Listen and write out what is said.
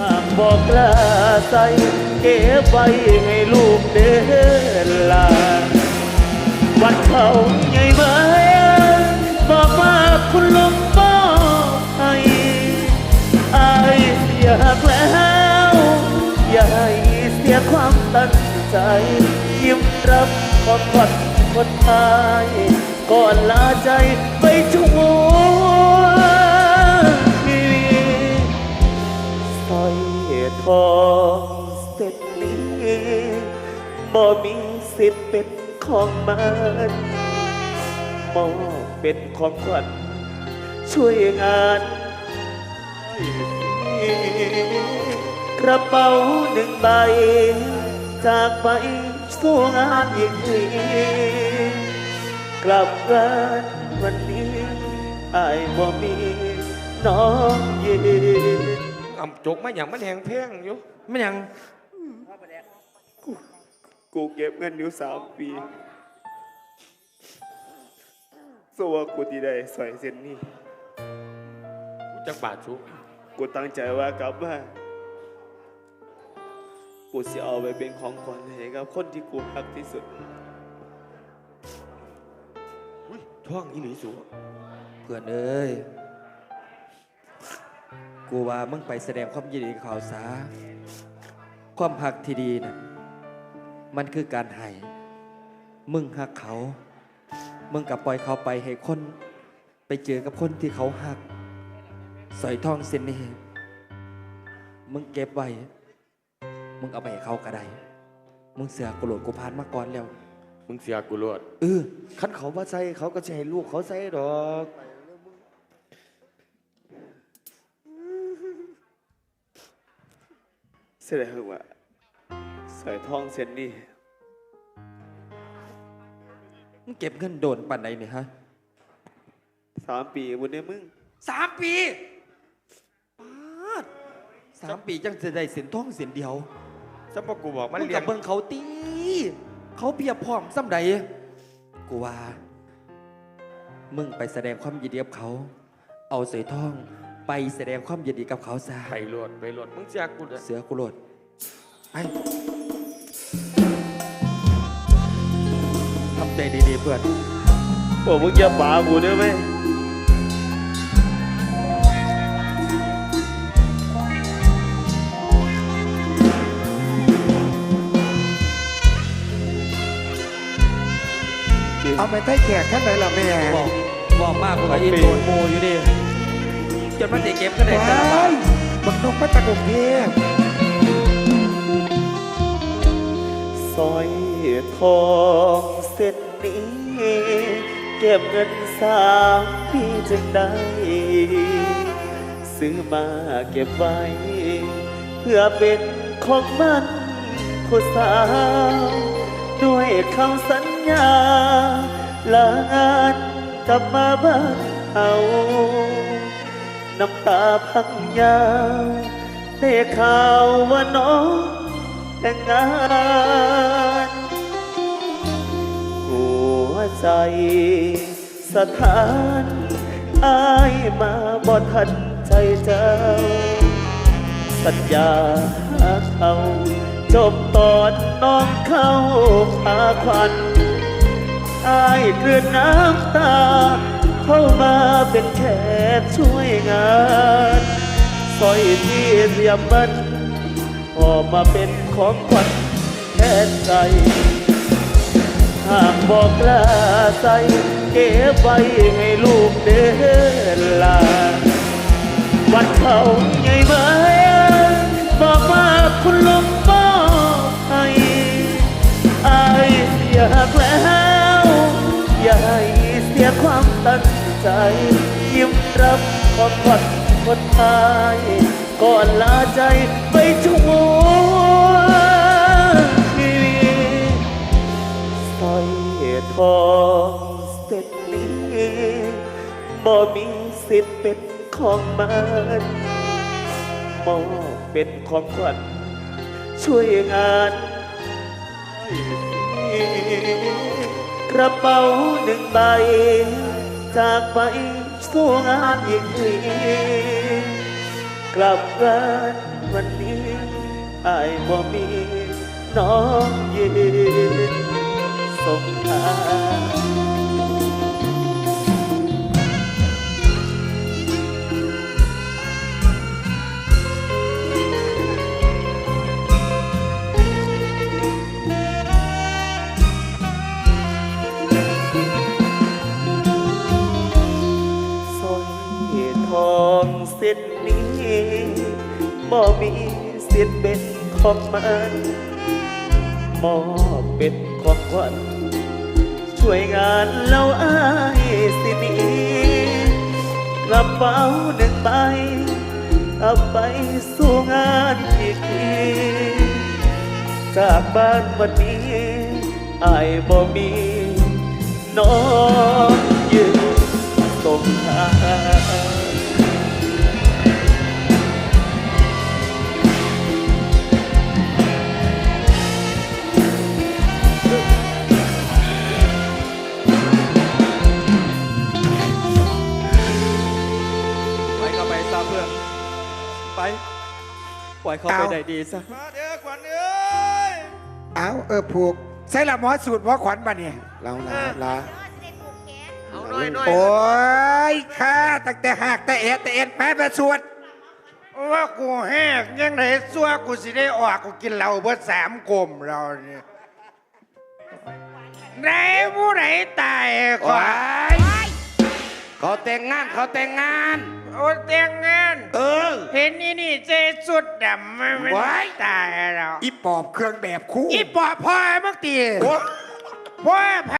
หากบอกลาใส่เก็บไว้ให้ลูกเดินลาวันเขาใหญ่ไหมบอกว่าคุณลุงบอกให้อายเสียแล้วอย่าให้เสียความตั้งใจ ยิ้มรับความหวัดคนไทยก่อนลาใจไปชั่ว มีสิทธิ์เป็นของมันมอบเป็นของขวัญช่วยงานกระเป๋าหนึ่งใบ จากไปสู้งานอีกทีกลับบ้านวันนี้อายบ่มีน้องยืน อ่ำจกมาอย่างมันแหงแพงอยู่ไม่ยัง กู เก็บเงินอยู่สามปีสว่ากูที่ได้ใส่เส้นนี้จักบาทชุกูตั้งใจว่ากลับมากูจะเอาไปเป็นของขวัญให้กับคนที่กูรักที่สุดอุ้ยท่องอีหลีสูเพื่อนเอ้ย กูว่ามึงไปแสดงความยินดีกับเขาซะความหักที่ดีน่ะ มันคือการให้มึงหักเขา มึงกับปล่อยเขาไปให้คน ไปเจอกับคนที่เขาหักสอยทองเส้นนี้มึงเก็บไว้ มึงเอาไปให้เขาก็ได้ มึงเสือกกูโหลดกูพานมาก่อนแล้ว มึงเสียกูรวดเออ คันเขาว่าใส่เขาก็จะให้ลูกเขาใส่ดอกแสดงว่าใส่ทองเส้นนี้มึงเก็บเงินโดนปันไหนเนี่ยฮะสามปีบนนี้มึงสามปีปาดสามปีจังจะได้เสินทองเสินเดียวสมปกูบอกมันมึงเรียกับนเบิ่งเขาตีเขาเพียบพร้อมซ้ำใดกูว่า มึงไปแสดงความยินดีกับเขา เอาเสยทองไปแสดงความยินดีกับเขาซะ ไปรวดไปรวดมึงเสียกูเด้อเสือกุโลดไป ใจดีๆเพื่อนบอกมึงอย่าป่ากูเด้อไหมเอาไปไถ่แขกท่านไหนล่ะแม่บอกบอกมากกูก็อินโดนโมอยู่ดิจนมันจะเก็บก็ได้แต่ละบาว้าทยบักนกมาจากกรุงเทพสร้อยทองเส้น นี้ เก็บเงินสามปีจึงได้ซื้อมาเก็บไว้ เพื่อเป็นของมันผู้สาวด้วยคำสัญญาลางานกลับมาบ้านเอาน้ำตาพังยาวได้ข่าวว่าน้องแต่งงาน ใจ สถานอายมาบ่ทันใจเจ้า สัญญาหาเขาจบตอนน้องเข้าพาควันอายเกลือนน้ำตา เข้ามาเป็นแขกช่วยงานสร้อยที่เรียมมันออกมาเป็นของขวัญแทนใจ หากบอกลาใส่เก็บไว้ให้ลูกเดินลาวันเขาใหญ่ไหมบอกว่าคุณลุงบอกให้อายเสียแล้วอย่าให้เสียความตั้งใจ ยิ้มรับความหวัดคนไทยก่อนลาใจไปชั่ว มีสิทธิ์เป็นของมันมอบเป็นของขวัญช่วยงานกระเป๋าหนึ่งใบ จากไปสู้งานอีกทีกลับบ้านวันนี้อายบ่มีน้องยืนสงทาง องเส้นนี้บ่มีสิทธิ์เป็นของมันมอบเป็นของขวัญช่วยงานเราอายสิหนีกระเป๋าหนึ่งใบเอาไปสู่งานอีกทีจากบ้านวันนี้อายบ่มีน้องยืนส่งทาง ไปปล่อยเขาไปได้ดีซะมาเด้อขวัญเอ้ยเอาเออผูกใส่ละหมอสูตรหมอขวัญบ่เนี่ยเราลาลาเอาหน่อยหน่อยโอ้ยข้าตั้งแต่หักแต่เอ็ดแต่เอ็ดแพ้ไปสวดว่ากูแหกยังไงซัวกูสิได้ออกกูกินเหล้าเบิดสามกลมเราเนี่ยไหนผู้ไหนตายขวายเขาแต่งงานเขาแต่งงาน โอ้แต่งงาน เออ เห็นนี่นี่เจสุดดำไม่ไม่ว้ายตายแล้วอีปอบเครื่องแบบคู่อีปอบพ่อมึงตีพ่อ